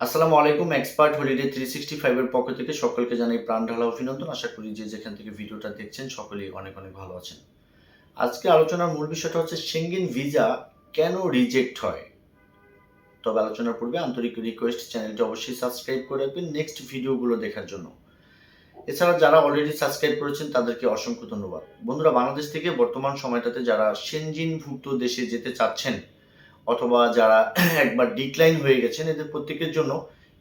আসসালামু আলাইকুম, expert holiday three sixty ফাইভের পক্ষ থেকে সকলকে জানাই প্রাণ ঢালা অভিনন্দন। আশা করি যে যেখান থেকে ভিডিওটা দেখছেন, সকলেই অনেক অনেক ভালো আছেন। আজকে আলোচনার মূল বিষয়টা হচ্ছে সেঙ্গেন ভিসা কেন রিজেক্ট হয়? তবে আলোচনার পূর্বে আন্তরিক রিকোয়েস্ট চ্যানেলটি অবশ্যই সাবস্ক্রাইব করে রাখবেন নেক্সট ভিডিওগুলো দেখার জন্য। এছাড়া যারা অলরেডি সাবস্ক্রাইব করেছেন, তাদেরকে অসংখ্য ধন্যবাদ। বন্ধুরা, বাংলাদেশ থেকে বর্তমান সময়টাতে যারা সেনজিনভুক্ত দেশে যেতে চাচ্ছেন অথবা যারা একবার ডিক্লাইন হয়ে গেছেন, এদের প্রত্যেকের জন্য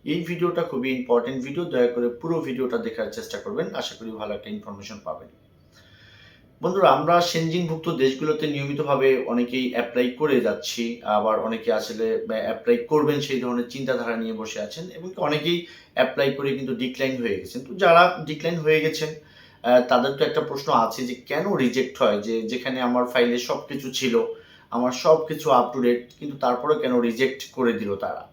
এই ভিডিওটা খুবই ইম্পর্টেন্ট ভিডিও দয়া করে পুরো ভিডিওটা দেখার চেষ্টা করবেন। আশা করি ভালো একটা ইনফরমেশন পাবেন। বন্ধুরা, আমরা সেনজিনভুক্ত দেশগুলোতে নিয়মিতভাবে অনেকেই অ্যাপ্লাই করে যাচ্ছি। আবার অনেকে আসলে অ্যাপ্লাই করবেন সেই ধরনের চিন্তাধারা নিয়ে বসে আছেন এবং অনেকেই অ্যাপ্লাই করে কিন্তু ডিক্লাইন হয়ে গেছেন। তো যারা ডিক্লাইন হয়ে গেছেন তাদের তো একটা প্রশ্ন আছে যে কেন রিজেক্ট হয়? যে, যেখানে আমার ফাইলে সব কিছু ছিল আমার সব কিছু আপ টু ডেট কিন্তু তারপরে কেন রিজেক্ট করে দিল তারা?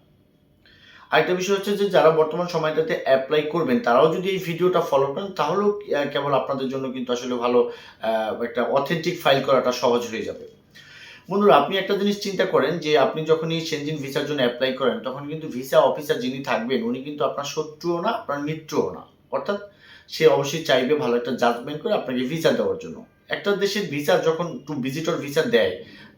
আরেকটা বিষয় হচ্ছে যে, যারা বর্তমান সময়টাতে অ্যাপ্লাই করবেন, তারাও যদি এই ভিডিওটা ফলো করেন, তাহলেও কেবল আপনাদের জন্য কিন্তু আসলে ভালো একটা অথেন্টিক ফাইল করাটা সহজ হয়ে যাবে। বন্ধুরা, আপনি একটা জিনিস চিন্তা করেন যে, আপনি যখন এই সেনজিন ভিসার জন্য অ্যাপ্লাই করেন, তখন কিন্তু ভিসা অফিসার যিনি থাকবেন, উনি কিন্তু আপনার শত্রুও না, আপনার মিত্রও না। অর্থাৎ, সে অবশ্যই চাইবে ভালো একটা জাজমেন্ট করে আপনাকে ভিসা দেওয়ার জন্য। একটা দেশের ভিসা যখন টু ভিজিটর ভিসা দেয়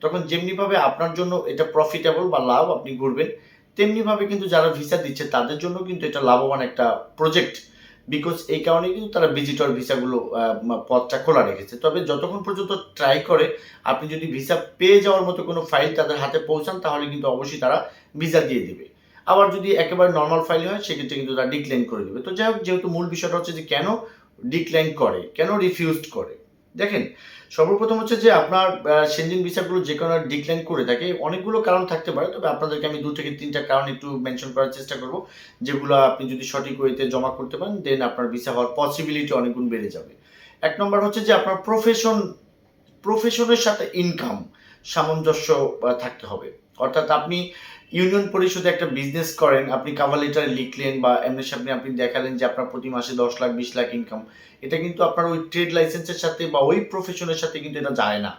তখন যেমনিভাবে আপনার জন্য এটা প্রফিটেবল বা লাভ আপনি ঘুরবেন তেমনিভাবে কিন্তু যারা ভিসা দিচ্ছে তাদের জন্য কিন্তু এটা লাভবান একটা প্রজেক্ট বিকজ এই কারণে কিন্তু তারা ভিজিটর ভিসাগুলো পথটা খোলা রেখেছে। তবে যতক্ষণ পর্যন্ত ট্রাই করে, আপনি যদি ভিসা পেয়ে যাওয়ার মতো কোনো ফাইল তাদের হাতে পৌঁছান, তাহলে কিন্তু অবশ্যই তারা ভিসা দিয়ে দেবে। আবার যদি একেবারে নর্মাল ফাইল হয়, সেক্ষেত্রে কিন্তু তারা ডিক্লাইন করে দেবে। তো যাই হোক, যেহেতু মূল বিষয়টা হচ্ছে যে কেন ডিক্লাইন করে, কেন রিফিউজড করে? দেখেন, সর্বপ্রথম হচ্ছে যে আপনার সেনজিন ভিসাগুলো যে কোনো ডিক্লাইন করে থাকে, অনেকগুলো কারণ থাকতে পারে, তবে আপনাদেরকে আমি দু থেকে তিনটা কারণ একটু মেনশন করার চেষ্টা করব, যেগুলো আপনি যদি সঠিক ওয়েতে জমা করতে পারেন দেন আপনার ভিসা হওয়ার পসিবিলিটি অনেকগুণ বেড়ে যাবে। এক নম্বর হচ্ছে যে আপনার প্রফেশন প্রফেশনের সাথে ইনকাম সামঞ্জস্য থাকতে হবে। অর্থাৎ আপনি ইউনিয়ন পরিষদে একটা বিজনেস করেন, আপনি কাভার লেটারে লিখলেন বা এমনি সামনে আপনি দেখালেন যে আপনার প্রতি মাসে দশ লাখ, বিশ লাখ ইনকাম এটা কিন্তু আপনার ওই ট্রেড লাইসেন্সের সাথে বা ওই প্রফেশনের সাথে কিন্তু এটা যায় না।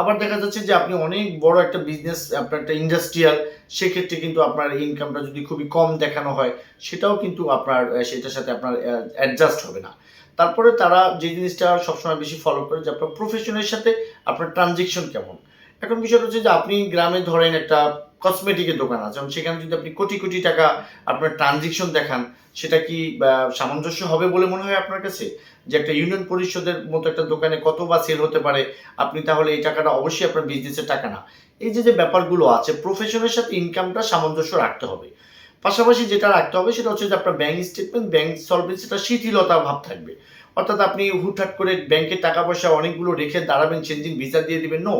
আবার দেখা যাচ্ছে যে আপনি অনেক বড় একটা বিজনেস আপনার একটা ইন্ডাস্ট্রিয়াল সেক্ষেত্রে কিন্তু আপনার ইনকামটা যদি খুবই কম দেখানো হয়, সেটাও কিন্তু আপনার, সেটার সাথে আপনার অ্যাডজাস্ট হবে না। তারপরে তারা যে জিনিসটা সবসময় বেশি ফলো করে যে আপনার প্রফেশনের সাথে আপনার ট্রানজেকশন কেমন? এখন বিষয়টা হচ্ছে যে আপনি গ্রামে ধরেন একটা কসমেটিকের দোকান আছে, এবং সেখানে যদি আপনি কোটি কোটি টাকা আপনার ট্রানজেকশন দেখান, সেটা কি সামঞ্জস্য হবে বলে মনে হয় আপনার কাছে? যে একটা ইউনিয়ন পরিষদের মতো একটা দোকানে কত বা সেল হতে পারে, আপনি তাহলে এই টাকাটা অবশ্যই আপনার বিজনেসের টাকা না। এই যে যে ব্যাপারগুলো আছে প্রফেশনের সাথে ইনকামটা সামঞ্জস্য রাখতে হবে। পাশাপাশি যেটা রাখতে হবে সেটা হচ্ছে যে আপনার ব্যাংক স্টেটমেন্ট ব্যাংক সলভেন্সিটা শিথিলতা ভাব থাকবে। অর্থাৎ আপনি হুটহাট করে ব্যাংকে টাকা পয়সা অনেকগুলো রেখে দাঁড়াবেন সেনজিন ভিসা দিয়ে দেবেন। নো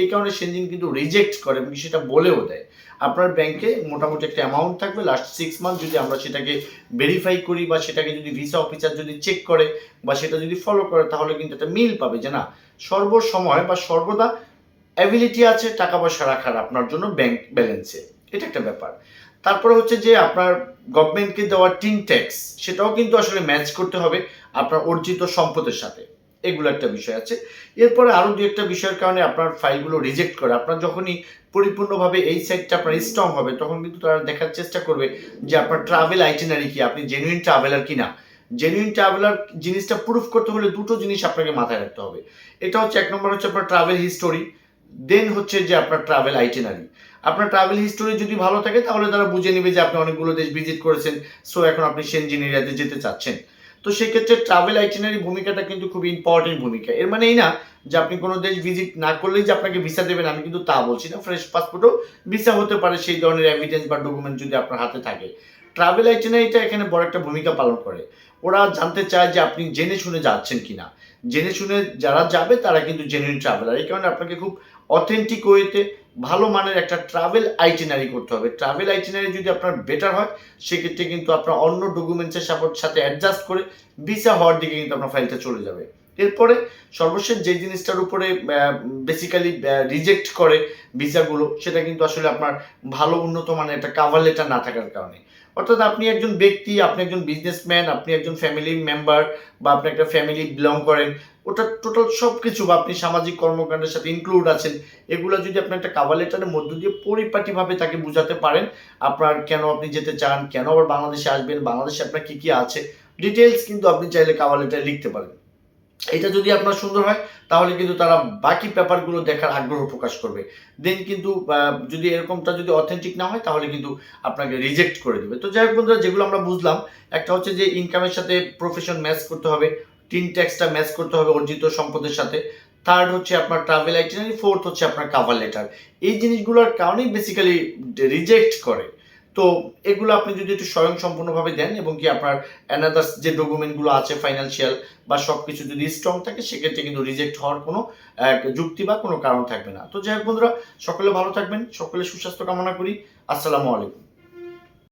এই কারণে সেনজিন কিন্তু রিজেক্ট করে এবং সেটা বলেও দেয়। আপনার ব্যাংকে মোটামুটি একটা অ্যামাউন্ট থাকবে। লাস্ট সিক্স মান্থ যদি আমরা সেটাকে ভেরিফাই করি বা সেটাকে যদি ভিসা অফিসার যদি চেক করে বা সেটা যদি ফলো করে, তাহলে কিন্তু একটা মিল পাবে যে না, সর্বসময় বা সর্বদা অ্যাবিলিটি আছে টাকা পয়সা রাখার আপনার জন্য ব্যাংক ব্যালেন্সে এটা একটা ব্যাপার। তারপরে হচ্ছে যে আপনার গভর্নমেন্টকে দেওয়া টিন ট্যাক্স সেটাও কিন্তু আসলে ম্যাচ করতে হবে আপনার অর্জিত সম্পদের সাথে। এগুলো একটা বিষয় আছে। এরপরে আরও দু একটা বিষয়ের কারণে আপনার ফাইলগুলো রিজেক্ট করে, আপনার যখনই পরিপূর্ণভাবে এই সাইটটা আপনার স্ট্রং হবে, তখন কিন্তু তারা দেখার চেষ্টা করবে যে আপনার ট্রাভেল আইটিনারি কি, আপনি জেনুইন ট্রাভেলার কি না জেনুইন ট্রাভেলার জিনিসটা প্রুফ করতে হলে দুটো জিনিস আপনাকে মাথায় রাখতে হবে। এটা হচ্ছে এক নম্বর হচ্ছে আপনার ট্রাভেল হিস্টোরি দেন হচ্ছে যে আপনার ট্রাভেল আইটিনারি আপনার ট্রাভেল হিস্টোরি যদি ভালো থাকে, তাহলে তারা বুঝে নেবে যে আপনি অনেকগুলো দেশ ভিজিট করেছেন। সো এখন আপনি সেনজিন এরিয়াতে যেতে চাচ্ছেন। তো সেক্ষেত্রে ট্রাভেল আইটিনারি ভূমিকাটা কিন্তু খুব ইম্পর্টেন্ট ভূমিকা। এর মানে এই না যে আপনি কোনো দেশ ভিজিট না করলেই যে আপনাকে ভিসা দেবেন, আমি কিন্তু তা বলছি না। ফ্রেশ পাসপোর্টও ভিসা হতে পারে, সেই ধরনের এভিডেন্স বা ডকুমেন্ট যদি আপনার হাতে থাকে। ট্রাভেল আইটিনারিটা এখানে বড় একটা ভূমিকা পালন করে। ওরা জানতে চায় যে আপনি জেনে শুনে যাচ্ছেন কিনা। জেনে শুনে যারা যাবে, তারা কিন্তু জেনুইন ট্রাভেলার এই কারণে আপনাকে খুব অথেন্টিক ওয়েতে ভালো মানের একটা ট্রাভেল আইটিনারি করতে হবে। ট্রাভেল আইটিনারি যদি আপনার বেটার হয়, সেক্ষেত্রে কিন্তু আপনার অন্য ডকুমেন্টসের সাপোর্ট সাথে অ্যাডজাস্ট করে ভিসা হওয়ার দিকে কিন্তু আপনার ফাইলটা চলে যাবে। এরপরে সর্বশেষ যে জিনিসটার উপরে বেসিক্যালি রিজেক্ট করে ভিসাগুলো সেটা কিন্তু আসলে আপনার ভালো উন্নত মানের একটা কাভার লেটার না থাকার কারণে। অর্থাৎ আপনি একজন ব্যক্তি, আপনি একজন বিজনেসম্যান আপনি একজন ফ্যামিলি মেম্বার বা আপনি একটা ফ্যামিলি বিলং করেন, ওটা টোটাল সব কিছু বা আপনি সামাজিক কর্মকাণ্ডের সাথে ইনক্লুড আছেন, এগুলো যদি আপনি একটা কাভার লেটারের মধ্য দিয়ে পরিপাটিভাবে তাকে বুঝাতে পারেন, আপনার কেন আপনি যেতে চান, কেন আবার বাংলাদেশে আসবেন, বাংলাদেশে আপনার কী কী আছে ডিটেলস কিন্তু আপনি চাইলে কাভার লেটারে লিখতে পারেন। এটা যদি আপনার সুন্দর হয়, তাহলে কিন্তু তারা বাকি পেপারগুলো দেখার আগ্রহ প্রকাশ করবে। দেন কিন্তু যদি এরকমটা যদি অথেন্টিক না হয়, তাহলে কিন্তু আপনাকে রিজেক্ট করে দেবে। তো যাই হোক বন্ধুরা, যেগুলো আমরা বুঝলাম, একটা হচ্ছে যে ইনকামের সাথে প্রফেশন ম্যাচ করতে হবে টিন ট্যাক্সটা ম্যাচ করতে হবে অর্জিত সম্পদের সাথে। থার্ড হচ্ছে আপনার ট্রাভেল আইটিনারি ফোর্থ হচ্ছে আপনার কাভার লেটার এই জিনিসগুলোর কারণেই বেসিক্যালি রিজেক্ট করে। তো এগুলো আপনি যদি একটু স্বয়ং সম্পূর্ণভাবে দেন এবং কি আপনার অ্যানাদার্স যে ডকুমেন্টগুলো আছে ফাইন্যান্সিয়াল বা সব কিছু যদি স্ট্রং থাকে, সেক্ষেত্রে কিন্তু রিজেক্ট হওয়ার কোনো যুক্তি বা কোনো কারণ থাকবে না। তো যাই হোক বন্ধুরা, সকলে ভালো থাকবেন, সকলে সুস্বাস্থ্য কামনা করি। আসসালামু আলাইকুম।